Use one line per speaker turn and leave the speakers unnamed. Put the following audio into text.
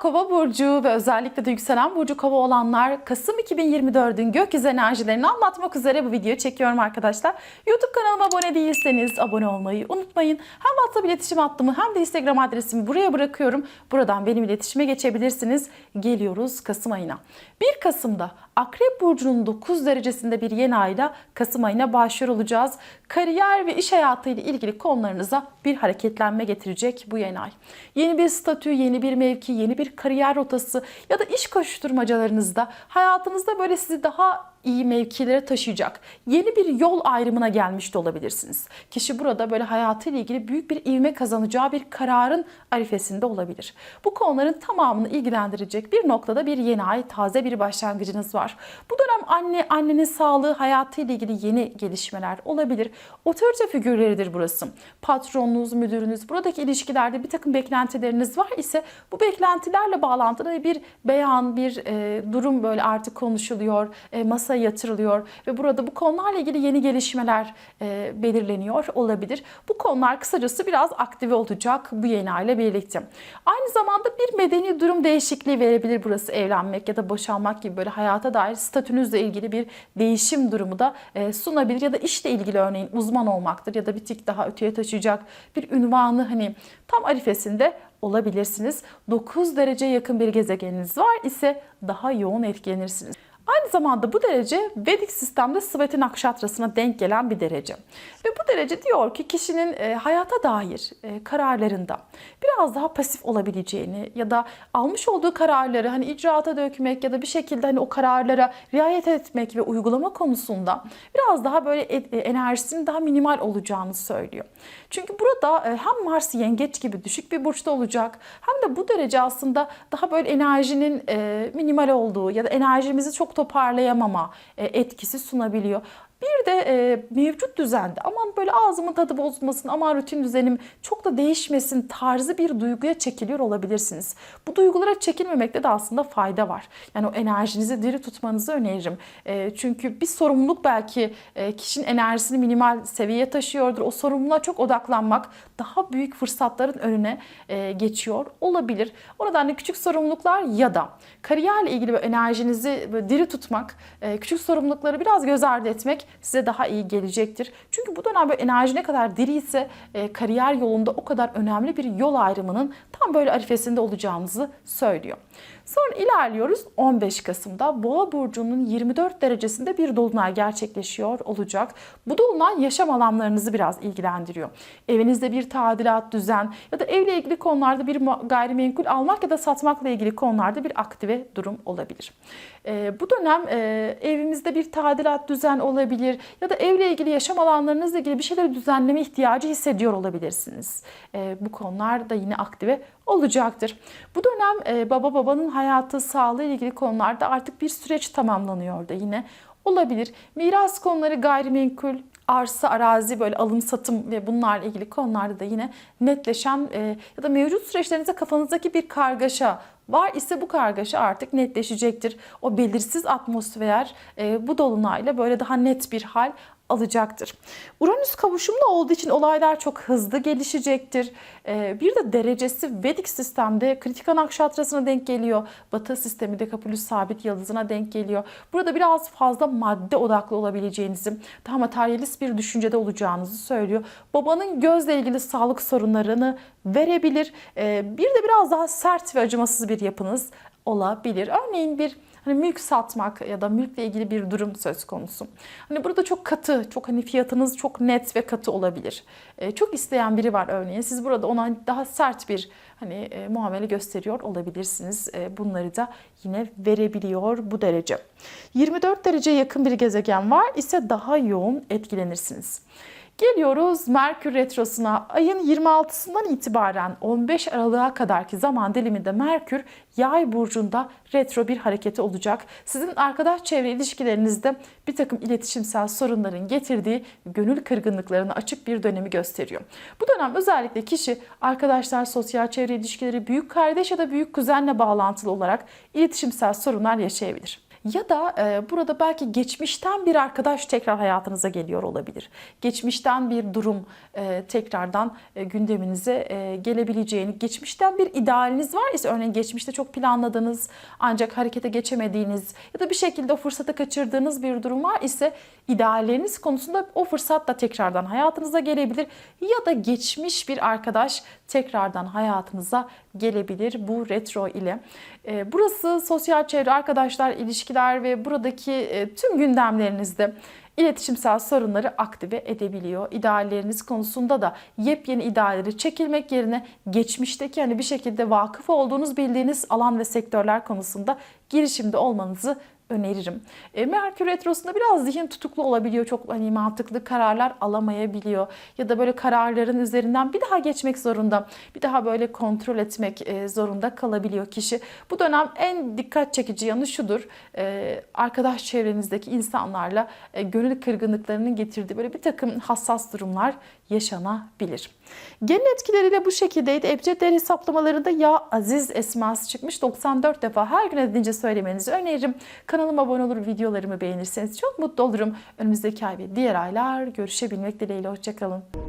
Kova burcu ve özellikle de yükselen burcu Kova olanlar Kasım 2024'ün gökyüzü enerjilerini anlatmak üzere bu videoyu çekiyorum arkadaşlar. YouTube kanalıma abone değilseniz abone olmayı unutmayın. Hem WhatsApp iletişim hattımı hem de Instagram adresimi buraya bırakıyorum. Buradan benim iletişime geçebilirsiniz. Geliyoruz Kasım ayına. 1 Kasım'da Akrep Burcu'nun 9 derecesinde bir yeni ayla Kasım ayına başlıyor olacağız. Kariyer ve iş hayatı ile ilgili konularınıza bir hareketlenme getirecek bu yeni ay. Yeni bir statü, yeni bir mevki, yeni bir kariyer rotası ya da iş koşturmacalarınızda hayatınızda böyle sizi daha iyi mevkilere taşıyacak yeni bir yol ayrımına gelmiş de olabilirsiniz. Kişi burada böyle hayatıyla ilgili büyük bir ivme kazanacağı bir kararın arifesinde olabilir. Bu konuların tamamını ilgilendirecek bir noktada bir yeni ay, taze bir başlangıcınız var. Bu dönem anne, annenin sağlığı, hayatıyla ilgili yeni gelişmeler olabilir. Otorite figürleridir burası. Patronunuz, müdürünüz, buradaki ilişkilerde bir takım beklentileriniz var ise bu beklentilerle bağlantılı bir beyan, bir e, durum böyle artık konuşuluyor, e, masaya yatırılıyor ve burada bu konularla ilgili yeni gelişmeler e, belirleniyor olabilir. Bu konular kısacası biraz aktive olacak bu yeni ayla birlikte. Aynı zamanda bir medeni durum değişikliği verebilir burası evlenmek ya da boşanmak gibi böyle hayata dair statünüzle ilgili bir değişim durumu da e, sunabilir ya da işle ilgili örneğin uzman olmaktır ya da bir tık daha öteye taşıyacak bir ünvanı hani tam arifesinde olabilirsiniz. 9 derece yakın bir gezegeniniz var ise daha yoğun etkilenirsiniz. Aynı zamanda bu derece Vedik sistemde Sveti Nakşatrası'na denk gelen bir derece. Ve bu derece diyor ki kişinin e, hayata dair e, kararlarında biraz daha pasif olabileceğini ya da almış olduğu kararları hani icraata dökmek ya da bir şekilde hani o kararlara riayet etmek ve uygulama konusunda biraz daha böyle e, enerjisinin daha minimal olacağını söylüyor. Çünkü burada hem Mars yengeç gibi düşük bir burçta olacak hem de bu derece aslında daha böyle enerjinin minimal olduğu ya da enerjimizi çok toparlayamama e, etkisi sunabiliyor. Bir de e, mevcut düzende aman böyle ağzımın tadı bozulmasın, aman rutin düzenim çok da değişmesin tarzı bir duyguya çekiliyor olabilirsiniz. Bu duygulara çekilmemekte de aslında fayda var. Yani o enerjinizi diri tutmanızı öneririm. E, çünkü bir sorumluluk belki e, kişinin enerjisini minimal seviyeye taşıyordur. O sorumluluğa çok odaklanmak daha büyük fırsatların önüne e, geçiyor olabilir. O nedenle küçük sorumluluklar ya da kariyerle ilgili enerjinizi diri tutmak, e, küçük sorumlulukları biraz göz ardı etmek size daha iyi gelecektir. Çünkü bu dönem böyle enerji ne kadar diri ise e, kariyer yolunda o kadar önemli bir yol ayrımının tam böyle arifesinde olacağınızı söylüyor. Sonra ilerliyoruz 15 Kasım'da Boğa burcunun 24 derecesinde bir dolunay gerçekleşiyor olacak. Bu dolunay yaşam alanlarınızı biraz ilgilendiriyor. Evinizde bir tadilat, düzen ya da evle ilgili konularda bir gayrimenkul almak ya da satmakla ilgili konularda bir aktive durum olabilir. E, bu dönem e, evimizde bir tadilat, düzen olabilir ya da evle ilgili yaşam alanlarınızla ilgili bir şeyleri düzenleme ihtiyacı hissediyor olabilirsiniz. E, bu konular da yine aktive olacaktır. Bu dönem e, baba babanın hayatı, sağlığı ile ilgili konularda artık bir süreç tamamlanıyor da yine olabilir. Miras konuları, gayrimenkul, arsa, arazi böyle alım satım ve bunlarla ilgili konularda da yine netleşen e, ya da mevcut süreçlerinizde kafanızdaki bir kargaşa var ise bu kargaşa artık netleşecektir. O belirsiz atmosfer e, bu dolunayla böyle daha net bir hal alacaktır. Uranüs kavuşumlu olduğu için olaylar çok hızlı gelişecektir. Ee, bir de derecesi Vedik sistemde kritika nakşatrasına denk geliyor. Batı sistemi de Kapülüs sabit yıldızına denk geliyor. Burada biraz fazla madde odaklı olabileceğinizi, daha materyalist bir düşüncede olacağınızı söylüyor. Babanın gözle ilgili sağlık sorunlarını verebilir. Ee, bir de biraz daha sert ve acımasız bir yapınız olabilir. Örneğin bir hani mülk satmak ya da mülkle ilgili bir durum söz konusu. Hani burada çok katı, çok hani fiyatınız çok net ve katı olabilir. Ee, çok isteyen biri var örneğin. Siz burada ona daha sert bir hani e, muamele gösteriyor olabilirsiniz. E, bunları da yine verebiliyor bu derece. 24 derece yakın bir gezegen var ise daha yoğun etkilenirsiniz. Geliyoruz Merkür Retrosu'na. Ayın 26'sından itibaren 15 Aralık'a kadarki zaman diliminde Merkür Yay burcunda retro bir hareketi olacak. Sizin arkadaş çevre ilişkilerinizde bir takım iletişimsel sorunların getirdiği gönül kırgınlıklarını açık bir dönemi gösteriyor. Bu dönem özellikle kişi arkadaşlar, sosyal çevre ilişkileri, büyük kardeş ya da büyük kuzenle bağlantılı olarak iletişimsel sorunlar yaşayabilir. Ya da e, burada belki geçmişten bir arkadaş tekrar hayatınıza geliyor olabilir. Geçmişten bir durum e, tekrardan e, gündeminize e, gelebileceğini, geçmişten bir idealiniz var ise örneğin geçmişte çok planladığınız ancak harekete geçemediğiniz ya da bir şekilde fırsatı kaçırdığınız bir durum var ise idealleriniz konusunda o fırsat da tekrardan hayatınıza gelebilir ya da geçmiş bir arkadaş tekrardan hayatınıza gelebilir bu retro ile. E, Burası sosyal çevre, arkadaşlar, ilişkiler ve buradaki e, tüm gündemlerinizde iletişimsel sorunları aktive edebiliyor. İdealleriniz konusunda da yepyeni idealleri çekilmek yerine geçmişteki hani bir şekilde vakıf olduğunuz bildiğiniz alan ve sektörler konusunda girişimde olmanızı öneririm. E, Merkür Retrosu'nda biraz zihin tutuklu olabiliyor. Çok hani mantıklı kararlar alamayabiliyor. Ya da böyle kararların üzerinden bir daha geçmek zorunda. Bir daha böyle kontrol etmek e, zorunda kalabiliyor kişi. Bu dönem en dikkat çekici yanı şudur. E, arkadaş çevrenizdeki insanlarla e, gönül kırgınlıklarının getirdiği böyle bir takım hassas durumlar yaşanabilir. Genel etkileriyle bu şekildeydi. Ebced değer hesaplamalarında ya aziz esması çıkmış 94 defa her gün edince söylemenizi öneririm. Kanalıma abone olur, videolarımı beğenirseniz çok mutlu olurum. Önümüzdeki ay ve diğer aylar görüşebilmek dileğiyle. Hoşçakalın.